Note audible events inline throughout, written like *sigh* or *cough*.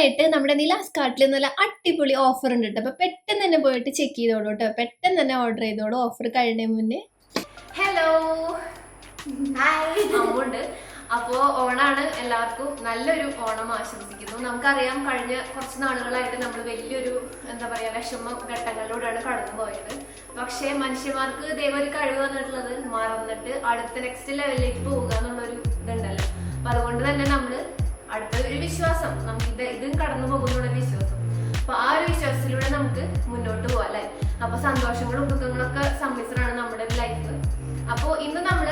ഓണായിട്ട് നമ്മുടെ നിലാസ് കാർട്ടിൽ നല്ല അടിപൊളി ഓഫർ ഉണ്ട് കേട്ടോ അപ്പൊ പെട്ടെന്ന് തന്നെ പോയിട്ട് ചെക്ക് ചെയ്തോളൂ കേട്ടോ പെട്ടെന്ന് തന്നെ ഓർഡർ ചെയ്തോളൂ. ഓഫർ കഴിയുന്നതിന് മുന്നേ. ഹലോ ഹായ് അമ്മുണ്ട്. അപ്പോ ഓണാണ്. എല്ലാവർക്കും നല്ലൊരു ഓണം ആശംസിക്കുന്നു. നമുക്കറിയാം കഴിഞ്ഞ കുറച്ച് നാളുകളായിട്ട് നമ്മൾ വലിയൊരു എന്താ പറയാ വിഷമ ഘട്ടങ്ങളിലൂടെയാണ് കടന്നു പോയത്. പക്ഷേ മനുഷ്യന്മാർക്ക് ദൈവം ഒരു കഴിവ് വന്നിട്ടുള്ളത് മറന്നിട്ട് അടുത്ത നെക്സ്റ്റ് ലെവലിലേക്ക് പോകുക എന്നുള്ളൊരു ഇതുണ്ടല്ലോ. അപ്പൊ അതുകൊണ്ട് തന്നെ നമ്മൾ അടുത്ത ഒരു വിശ്വാസം നമുക്ക് ഇത് ഇതും കടന്നു പോകുന്നുള്ള വിശ്വാസം. അപ്പൊ ആ ഒരു വിശ്വാസത്തിലൂടെ നമുക്ക് മുന്നോട്ട് പോവാം അല്ലെ? അപ്പൊ സന്തോഷങ്ങളും ദുഃഖങ്ങളും ഒക്കെ സമ്മിശ്രമാണ് നമ്മുടെ ലൈഫ് അപ്പോ ഇന്ന് നമ്മൾ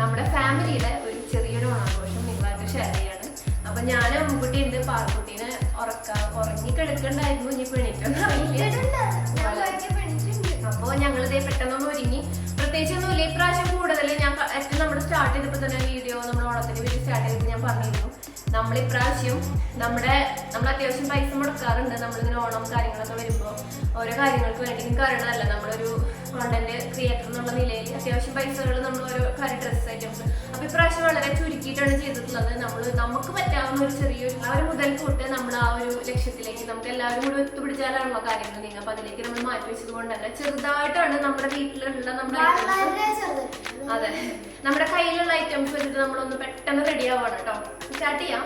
നമ്മുടെ ഫാമിലിയുടെ ഒരു ചെറിയൊരു ഓണാഘോഷം നിങ്ങളായിട്ട് ഷെയർ ചെയ്യാണ്. അപ്പൊ ഞാൻ അമ്മുക്കുട്ടി ഉണ്ട്. പാർക്കുട്ടീനെ ഉറക്ക ഉറങ്ങി കിടക്കണ്ടായിരുന്നു. ഇനി പെണിറ്റൊന്നും അറിയില്ല ഞങ്ങൾ ഞങ്ങളിതേ പെട്ടെന്നൊന്ന് ഒരുങ്ങി പ്രത്യേകിച്ച് ഒന്നുമില്ല. ഇപ്രാവശ്യം കൂടുതൽ ഞാൻ ആക്ച്വലി നമ്മൾ സ്റ്റാർട്ട് ചെയ്തപ്പോൾ തന്നെ വീഡിയോ നമ്മൾ ഓണത്തിന് വീട്ടിൽ സ്റ്റാർട്ട് ചെയ്തപ്പോൾ ഞാൻ പറഞ്ഞിരുന്നു. നമ്മൾ ഇപ്രാവശ്യം നമ്മുടെ നമ്മൾ അത്യാവശ്യം പൈസ മുടക്കാറുണ്ട്. നമ്മളിങ്ങനെ ഓണം കാര്യങ്ങളൊക്കെ വരുമ്പോൾ ഓരോ കാര്യങ്ങൾക്ക് വേണ്ടി അറിയണമല്ല നമ്മളൊരു കോണ്ടന്റ് ക്രിയേറ്റർ എന്നുള്ള നിലയിൽ അത്യാവശ്യം പൈസകൾ നമ്മൾ ഓരോ കാര്യം ഡ്രസ്സ് ഐറ്റംസ് അപ്പോൾ ഇപ്രാവശ്യം വളരെ ചുരുക്കിയിട്ടാണ് ചെയ്തിട്ടുള്ളത്. നമ്മൾ നമുക്ക് പറ്റാവുന്ന ഒരു ചെറിയൊരു ആ ഒരു മുതൽ തൊട്ട് നമ്മൾ ആ ഒരു ലക്ഷ്യത്തിലേക്ക് നമുക്ക് എല്ലാവരും കൂടി ഒത്തുപിടിച്ചാലാണല്ലോ കാര്യങ്ങൾ നീങ്ങുക അപ്പൊ അതിലേക്ക് നമ്മൾ മാറ്റി വെച്ചത് കൊണ്ടല്ല ചെറുതായിട്ടാണ് നമ്മുടെ വീട്ടിലുള്ള നമ്മുടെ അതെ. നമ്മുടെ കയ്യിലുള്ള ഐറ്റംസ് വെച്ചിട്ട് നമ്മളൊന്ന് പെട്ടെന്ന് റെഡി ആവാണ് കേട്ടോ സ്റ്റാർട്ട് ചെയ്യാം.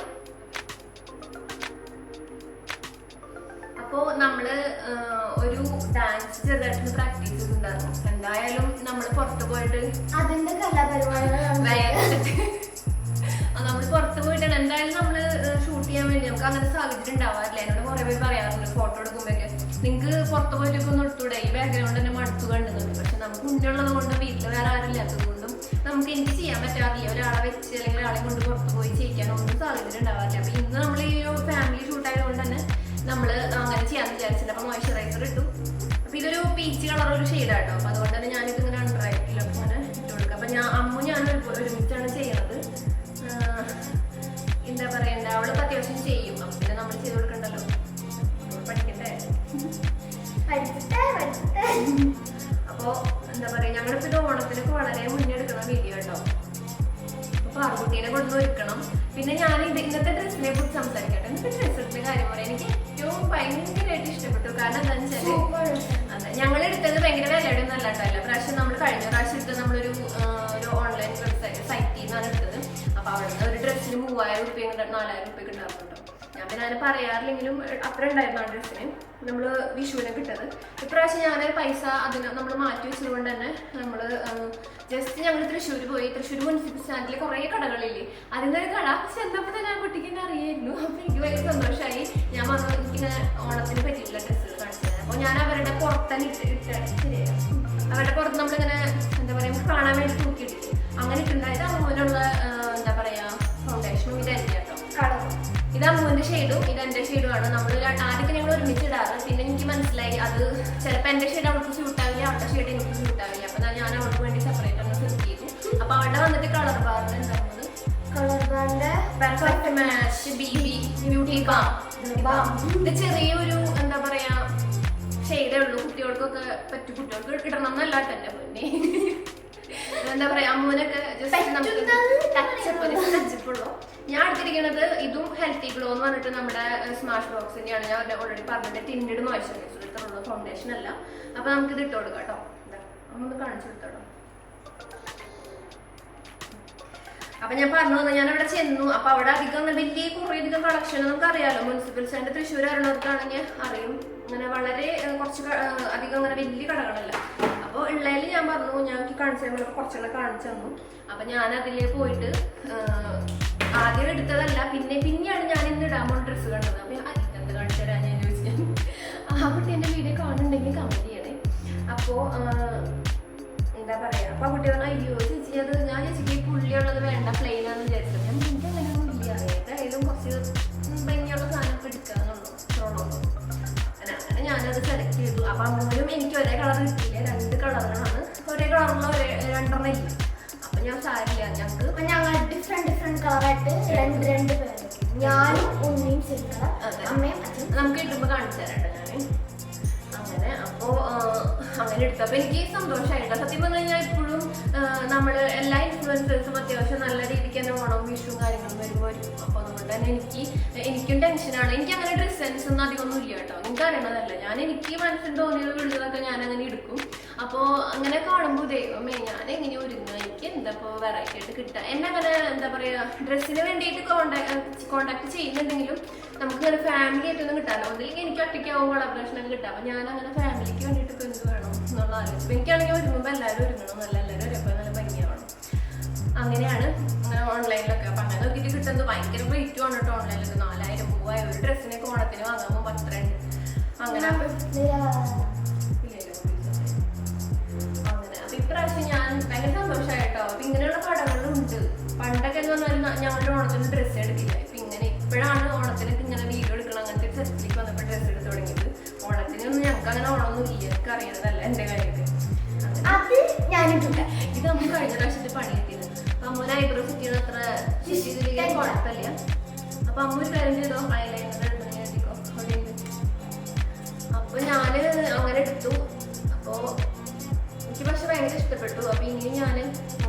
അപ്പോ നമ്മൾ ഒരു ഡാൻസ് ചെറുതായിട്ട് പ്രാക്ടീസ് ചെയ്തിട്ടുണ്ടായിരുന്നു. എന്തായാലും നമ്മൾ പുറത്ത് പോയിട്ട് അതിന്റെ കലാപരിപാടികൾ നമ്മൾ പുറത്ത് എന്തായാലും നമ്മൾ ഷൂട്ട് ചെയ്യാൻ വേണ്ടി നമുക്ക് അങ്ങനെ സാഹചര്യം ഉണ്ടാവാറില്ല. എന്നോട് കുറെ പേര് പറയാറുണ്ട് ഫോട്ടോ എടുക്കുമ്പോഴൊക്കെ. നിങ്ങൾക്ക് പുറത്ത് പോയിട്ടൊക്കെ ഒന്ന് എടുത്തൂടെ? ഈ ബാക്ക്ഗ്രൗണ്ട് തന്നെ മടുത്തു കണ്ടുന്നുണ്ട് പക്ഷെ നമുക്ക് ഉണ്ടുള്ളത് കൊണ്ടും വീട്ടിൽ വേറെ ആരില്ലാത്തത് കൊണ്ടും നമുക്ക് എനിക്ക് ചെയ്യാൻ പറ്റാറില്ല. ഒരാളെ വെച്ച് അല്ലെങ്കിൽ ഒരാളെ കൊണ്ട് പുറത്ത് പോയി ചെയ്യിക്കാനൊന്നും സാഹചര്യം ഉണ്ടാവാറില്ല. അപ്പൊ ഇന്ന് നമ്മൾ ഈ ഒരു ഫാമിലി ഷൂട്ട് ആയതുകൊണ്ട് തന്നെ നമ്മൾ അങ്ങനെ ചെയ്യാൻ വിചാരിച്ചില്ല അപ്പൊ മോയ്സ്ചറൈസർ ഇട്ടു. അപ്പൊ ഇതൊരു പീച്ച് കളർ ഒരു ഷെയ്ഡാട്ടോ അപ്പൊ അതുകൊണ്ട് തന്നെ ഞാനിത് ഇങ്ങനെ അണ്ടർ ആയിട്ടിലൊക്കെ ഇങ്ങനെ ഇട്ട് കൊടുക്കുക. അപ്പൊ ഞാൻ അമ്മ ഞാൻ ഒരു- ഒരുമിച്ചാണ് ചെയ്യണത് അത്യാവശ്യം ചെയ്യും. അപ്പൊ പിന്നെ നമ്മൾ ചെയ്ത് കൊടുക്കണ്ടല്ലോ. പഠിക്കട്ടെ. പഠിക്കണ്ടേ അപ്പോ എന്താ പറയാ ഞങ്ങളിപ്പോ ഇത് ഓണത്തിനൊക്കെ വളരെ മുന്നേ എടുക്കണം വീഡിയോ കേട്ടോ അപ്പൊ ആൺകുട്ടീനെ കൊണ്ട് ഒരുക്കണം. പിന്നെ ഞാൻ ഇത് ഇന്നത്തെ ഡ്രസ്സിനെ കുറിച്ച് സംസാരിക്കട്ടെ. ഇന്നത്തെ ഡ്രസ്സിന്റെ കാര്യം പറയാം എനിക്ക് ഏറ്റവും ഭയങ്കരമായിട്ട് ഇഷ്ടപ്പെട്ടു. കാരണം എന്താണെന്ന് വെച്ചാൽ അതെ ഞങ്ങൾ എടുത്തത് ഭയങ്കര വിലയുടെ നല്ല കേട്ടോ പ്രാവശ്യം നമ്മൾ കഴിഞ്ഞ പ്രാവശ്യം എടുത്തത് നമ്മളൊരു ഒരു ഓൺലൈൻ വെബ്സൈറ്റ് സൈറ്റിൽ നിന്നാണ് എടുത്തത്. അപ്പൊ അവിടുന്ന് ഒരു ഡ്രസ്സിന് മൂവായിരം റുപ്യ നാലായിരം റുപ്യ ഉണ്ടാകുന്നുണ്ടോ ഞാൻ പിന്നെ അങ്ങനെ പറയാറില്ലെങ്കിലും അത്ര ഉണ്ടായിരുന്നു ആ ഡ്രസ്സിന് നമ്മൾ വിഷുവിനെ കിട്ടത്. ഇപ്രാവശ്യം ഞാൻ പൈസ അതിന് നമ്മൾ മാറ്റി വെച്ചതുകൊണ്ട് തന്നെ നമ്മൾ ജസ്റ്റ് ഞങ്ങൾ തൃശ്ശൂർ പോയി. തൃശ്ശൂർ മുനിസിപ്പൽ സ്റ്റാൻഡിൽ കുറേ കടകളില്ലേ. അതിന്റെ ഒരു കട ചെന്നപ്പോൾ തന്നെ ആ കുട്ടിക്ക് എന്നെ അറിയായിരുന്നു. അപ്പൊ എനിക്ക് വലിയ സന്തോഷമായി ഞാൻ വന്നു എനിക്കിങ്ങനെ ഓണത്തിന് പറ്റിയിട്ടുള്ള ഡ്രസ്സുകൾ കാണിച്ചത് അപ്പോൾ ഞാൻ അവരുടെ പുറത്തന്നെ ഇട്ട് ഇട്ടാണ് ശരിയാ അവരുടെ പുറത്ത് നമ്മളിങ്ങനെ എന്താ പറയുക കാണാൻ വേണ്ടി തൂക്കിയിട്ടില്ലേ. അങ്ങനെ ഇട്ടുണ്ടായത് അതുപോലുള്ള എന്താ പറയാ ഫൗണ്ടേഷനും ഇത് എന്റെ കേട്ടോ. കളർ ഇത് അമ്മുവിന്റെ ഷെയ്ഡും ഇത് എന്റെ ഷെയ്ഡുമാണ് നമ്മൾ ആദ്യമൊക്കെ ഞങ്ങൾ ഒരുമിച്ച് ഇടാറ്. പിന്നെ എനിക്ക് മനസ്സിലായി അത് ചിലപ്പോൾ എന്റെ ഷെയ്ഡ് അവൾക്ക് സ്യൂട്ട് ആവില്ല അവളുടെ ഷെയ്ഡ് എനിക്ക് സ്യൂട്ട് ആവില്ല. അപ്പൊ ഞാൻ അവൾക്ക് വേണ്ടി സെപ്പറേറ്റ് ആണ് സെറ്റ് ചെയ്തു. അപ്പൊ അവിടെ വന്നിട്ട് കളർ ബാറിൽ ഉണ്ടാവുന്നത് colour perfect match B B beauty balm. ഇത് ചെറിയൊരു എന്താ പറയാ ഷെയ്ഡേ ഉള്ളൂ. കുട്ടികൾക്കൊക്കെ പറ്റും. കുട്ടികൾക്ക് ഇടണം എന്നല്ല തന്നെ പൊന്നെ. എന്താ പറയാ അമ്മൂനൊക്കെ ടച്ചപ്പുള്ളൂ ഞാൻ എടുത്തിരിക്കുന്നത് ഇതും ഹെൽത്തി ഗ്ലോ എന്ന് പറഞ്ഞിട്ട് നമ്മുടെ സ്മാർട്ട് ബോക്സിന്റെയാണ് ഞാൻ ഓൾറെഡി പറഞ്ഞിട്ട് ടിൻഡ് മോയ്സ്ചറൈസർ ഇട്ടുള്ള ഫൗണ്ടേഷൻ അല്ല. അപ്പൊ നമുക്ക് ഇത് ഇട്ട് കൊടുക്കാം കേട്ടോ. ഒന്ന് കാണിച്ചു കൊടുത്തോളൂ അപ്പൊ ഞാൻ പറഞ്ഞു തന്നെ ഞാൻ അവിടെ ചെന്നു. അപ്പൊ അവിടെ അധികം വലിയ കുറേ അധികം കളക്ഷൻ നമുക്ക് അറിയാലോ. മുനിസിപ്പൽ സ്റ്റാൻഡ് തൃശ്ശൂർ അറിയണവർക്കാണെങ്കിൽ അറിയും. അങ്ങനെ വളരെ കുറച്ച് അധികം അങ്ങനെ വലിയ കടകളല്ല. അപ്പോൾ ഉള്ളതിൽ ഞാൻ പറഞ്ഞു ഞാൻ കാണിച്ചു തരുമ്പോൾ കുറച്ചുകൂടെ കാണിച്ചു തന്നു. അപ്പൊ ഞാൻ അതിലേ പോയിട്ട് ആദ്യം എടുത്തതല്ല പിന്നെ പിന്നെയാണ് ഞാൻ ഇന്ന് ഇടാൻ പോണ ഡ്രസ്സ് കണ്ടത്. അപ്പൊ എന്ത് കാണിച്ചു തരാൻ ഞാൻ ചോദിച്ചു ആ കുട്ടി എന്റെ വീഡിയോ കാണുന്നുണ്ടെങ്കിൽ കമന്റ് ചെയ്യണേ. അപ്പോ എന്താ പറയാ അപ്പൊ ആ കുട്ടി പറഞ്ഞു അയ്യോ ചേച്ചി അത് ഞാൻ ചേച്ചിക്ക് പുള്ളിയുള്ളത് വേണ്ട അങ്ങനെ എടുത്തു. അപ്പൊ എനിക്ക് സന്തോഷമായിട്ടോ സത്യം പറഞ്ഞു കഴിഞ്ഞാൽ ഇപ്പോഴും നമ്മൾ എല്ലാ ഇൻഫ്ലുവൻസേഴ്സും അത്യാവശ്യം നല്ല രീതിക്ക് തന്നെ ഓണം വിഷുവും കാര്യങ്ങളും വരുമ്പോൾ വരും. അപ്പൊ അതുകൊണ്ട് തന്നെ എനിക്ക് എനിക്കും ടെൻഷനാണ് എനിക്ക് അങ്ങനെ ഡ്രസ് സെൻസ് ഒന്നും അധികം ഒന്നും ഇല്ല കേട്ടോ. നിങ്ങൾക്ക് അറിയണതല്ല? ഞാൻ എനിക്ക് മനസ്സിൽ തോന്നിയത് ഉള്ളതൊക്കെ ഞാൻ അങ്ങനെ എടുക്കും. അപ്പോൾ അങ്ങനെ കാണുമ്പോൾ ദൈവമേ ഞാൻ എങ്ങനെ ഒരുങ്ങുക? എനിക്ക് എന്താ വെറൈറ്റി ആയിട്ട് കിട്ടുക? എന്നെ അങ്ങനെ എന്താ പറയുക ഡ്രസ്സിന് വേണ്ടിയിട്ട് കോണ്ടാക്ട് കോണ്ടാക്ട് ചെയ്യുന്നുണ്ടെങ്കിലും നമുക്ക് ഫാമിലി ആയിട്ടൊന്നും കിട്ടാമല്ലോ ഒന്നില്ലെങ്കിൽ എനിക്ക് ഒറ്റയ്ക്കാവും കൊളാബറേഷൻ ഒക്കെ കിട്ടാം അപ്പോൾ ഞാൻ അങ്ങനെ ഫാമിലിക്ക് വേണ്ടിയിട്ടൊക്കെ എന്ത് വേണം? എന്നുള്ള ആലോചിച്ചു എനിക്കാണെങ്കിൽ ഒരുങ്ങുമ്പോൾ എല്ലാവരും ഒരുങ്ങണം. നല്ല എല്ലാവരും ഒരേപോലെ നല്ല ഭംഗിയാവണം അങ്ങനെയാണ് അങ്ങനെ ഓൺലൈനിലൊക്കെ അപ്പം അങ്ങനെ നോക്കിയിട്ട് കിട്ടുന്നത് ഭയങ്കര റേറ്റും ആണ് കേട്ടോ ഓൺലൈനിലൊക്കെ നാലായിരം മൂവായിരം. ഒരു ഡ്രസ്സിനൊക്കെ ഓണത്തിന് വാങ്ങാൻ പോകുമ്പോൾ ഉണ്ട് അങ്ങനെ. അങ്ങനെ. അപ്പം ഇപ്രാവശ്യം ഞാൻ ഭയങ്കര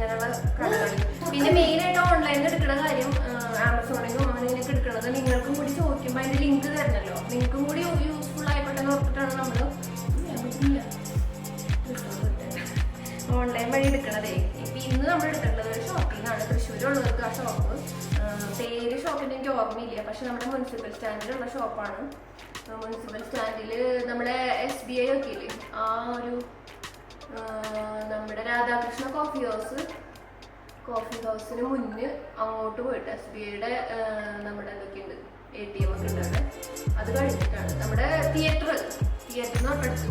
ഇങ്ങനെയുള്ള കടകളിൽ. പിന്നെ മെയിൻ ആയിട്ട് ഓൺലൈനിൽ എടുക്കുന്ന കാര്യം ആമസോണിലും ഓൺലൈനിലൊക്കെ എടുക്കുന്നത് നിങ്ങൾക്കും കൂടി ചോദിക്കുമ്പോൾ അതിന്റെ ലിങ്ക് തരണല്ലോ. നിങ്ങൾക്കും കൂടി യൂസ്ഫുൾ ആയിക്കോട്ടെ ഓർത്തിട്ടാണ് നമ്മൾ ഓൺലൈൻ വഴി എടുക്കണതേ. ഇപ്പൊ ഇന്ന് നമ്മൾ എടുക്കേണ്ടത് ഒരു ഷോപ്പിംഗ് ആണ്. തൃശ്ശൂരുള്ളവർക്ക് ആ ഷോപ്പ് പേര് ഷോപ്പിന്റെ എനിക്ക് ഓർമ്മയില്ല. പക്ഷെ നമ്മുടെ മുനിസിപ്പൽ സ്റ്റാൻഡിലുള്ള ഷോപ്പാണ് മുനിസിപ്പൽ സ്റ്റാൻഡിൽ നമ്മുടെ എസ് ബി ഐ ഒക്കെ ഇല്ലേ? ആ ഒരു നമ്മുടെ രാധാകൃഷ്ണ കോഫി ഹൗസ് കോഫി ഹൗസിന് മുന്നിൽ അങ്ങോട്ട് പോയിട്ട് എസ് ബി ഐയുടെ നമ്മുടെ എന്തൊക്കെയുണ്ട് എ ടി എം ഒക്കെ ഉണ്ട് അത് കഴിഞ്ഞിട്ടാണ് നമ്മുടെ തിയേറ്റർ തിയേറ്റർ തിയേറ്ററിന് തൊട്ടടുത്ത്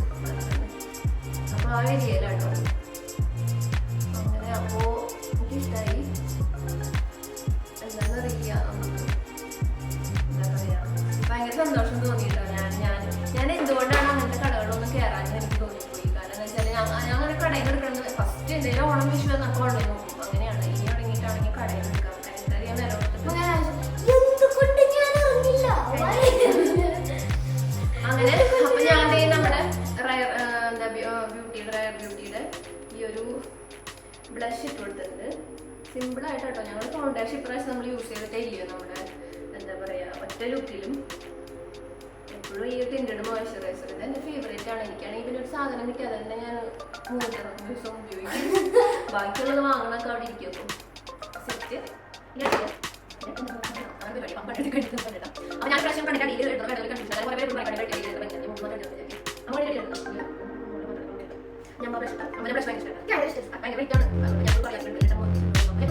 അപ്പോൾ ആ ഏരിയയിലാട്ടോ അങ്ങനെ അപ്പോൾ എനിക്കിഷ്ടമായി എന്താണെന്നറിയില്ല നമുക്ക് എന്താ പറയാ. ഭയങ്കര സന്തോഷം. സിമ്പിൾ ആയിട്ട് കേട്ടോ ഞങ്ങൾ ഫൗണ്ടേഷൻ ഇപ്രാവശ്യം നമ്മൾ യൂസ് ചെയ്തിട്ടേ ഇല്ല നമ്മുടെ എന്താ പറയുക ഒറ്റ ലുക്കിലും എപ്പോഴും ഈ ടിന്റഡ് മോയ്സ്ചറൈസർ ഇത് എന്റെ ഫേവറേറ്റ് ആണ്. എനിക്കാണെങ്കിൽ പിന്നെ ഒരു സാധനം കിട്ടി തന്നെ ഞാൻ മൂന്നിറങ്ങും ദിവസം ഉപയോഗിക്കും. *laughs* ബാക്കിയുള്ളത് വാങ്ങണമൊക്കെ അവിടെ ഇരിക്കും. അപ്പം സെറ്റ് അപ്പൊ ഞാൻ പ്രാവശ്യം കണ്ടിട്ട് അടിയിൽ ഇടുന്ന കടയിൽ കണ്ടിട്ട് കുറെ പേര് കടയിൽ കണ്ടിട്ട് ഞാൻ പ്രശ്നം. ബ്രഷ് ഭയങ്കര ഇഷ്ടമാണ്.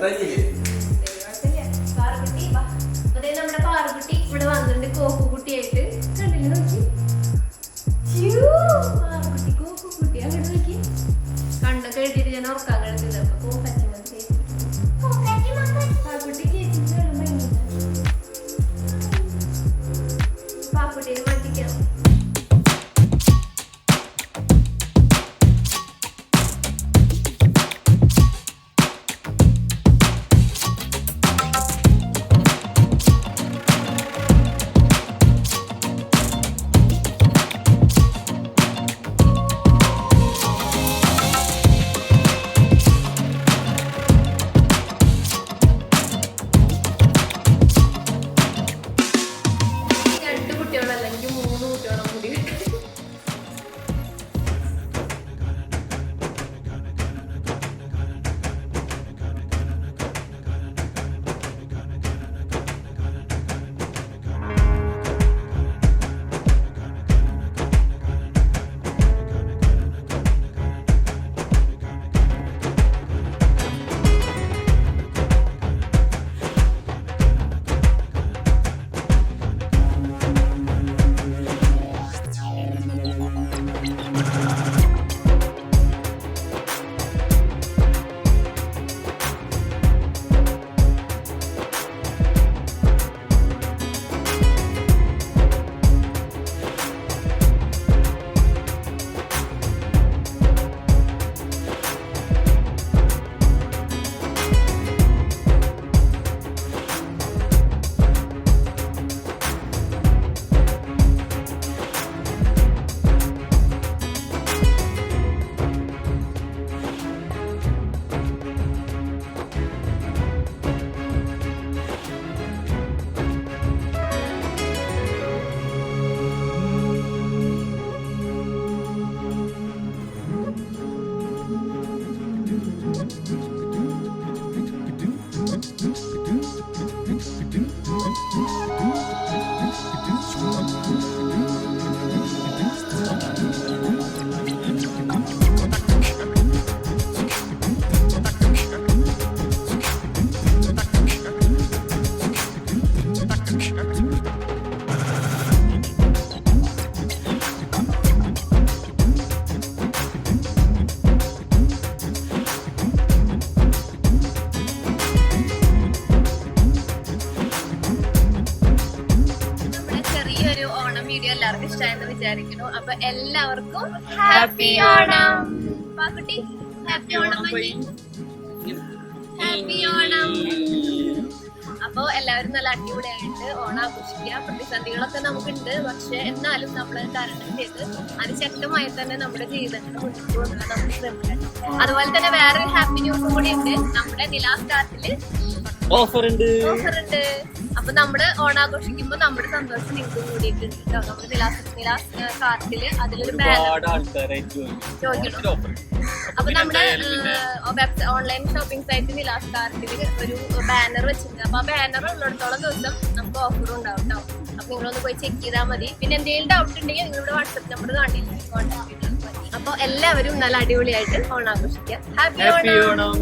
Даниле. എല്ലാവർക്കും ഹാപ്പി ഓണം പാക്കുട്ടി ഹാപ്പി ഓണം ഹാപ്പി ഓണം അപ്പൊ എല്ലാവരും നല്ല അടിപൊളിയായിട്ട് ഓണം ആഘോഷിക്കുക. പ്രതിസന്ധികളൊക്കെ നമുക്കുണ്ട്. പക്ഷെ എന്നാലും നമ്മൾ തരണം ചെയ്ത് അതിശക്തമായി തന്നെ നമ്മുടെ ജീവിതത്തിന് മുന്നോട്ട് നമ്മൾ നമുക്ക് ശ്രമിക്കണം. അതുപോലെ തന്നെ വേറൊരു ഹാപ്പി ന്യൂസും കൂടി ഉണ്ട്. നമ്മുടെ നിലാ സ്റ്റാർട്ടിൽ ഓഫർ ഉണ്ട്. ഓഫർ ഉണ്ട്. അപ്പൊ നമ്മൾ ഓണാഘോഷിക്കുമ്പോ നമ്മുടെ സന്തോഷം നിങ്ങൾക്ക് കൂടിയിട്ടുണ്ട് കേട്ടോ. നമ്മുടെ നിലാസ് നിലാസ് കാർട്ടിൽ അതിലൊരു ചോദിക്കണം അപ്പൊ നമ്മുടെ ഓൺലൈൻ ഷോപ്പിംഗ് സൈറ്റ് നിലാസ് കാർട്ടിൽ ഒരു ബാനർ വെച്ചിട്ടുണ്ട്. അപ്പൊ ആ ബാനർ ഉള്ളിടത്തോളം ദിവസം നമുക്ക് ഓഫർ ഉണ്ടാവും കേട്ടോ. അപ്പൊ നിങ്ങളൊന്ന് പോയി ചെക്ക് ചെയ്താൽ മതി. പിന്നെ എന്തെങ്കിലും ഡൗട്ട് ഉണ്ടെങ്കിൽ നിങ്ങളുടെ വാട്സപ്പ് നമ്പർ കാണില്ല? കോൺടാക്ട് ചെയ്താൽ മതി. അപ്പൊ എല്ലാവരും നല്ല അടിപൊളിയായിട്ട് ഓണാഘോഷിക്കാം. ഹാപ്പി ഓണം.